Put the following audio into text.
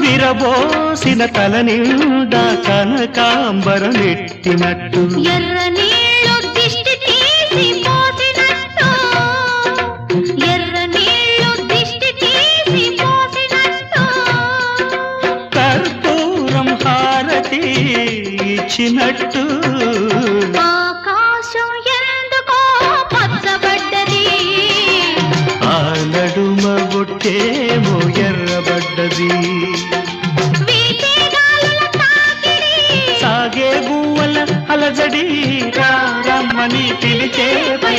విరబోసిన తల నిండా కనకాంబరం ఎట్టినట్టు ఎర్ర నీళ్ళు దిష్టి తీసి పోసినట్టు. ఎర్ర నీళ్ళు దిష్టి తీసి పోసినట్టు. కర్పూరం హారతి ఇచ్చినట్టు ఆకాశం ఎందుకో పచ్చబడ్డది? ఆ నడుమ బొట్టేమో ఎర్రబడ్డది. సాగే గువ్వల అలజడి. రా రమ్మని పిలిచే పై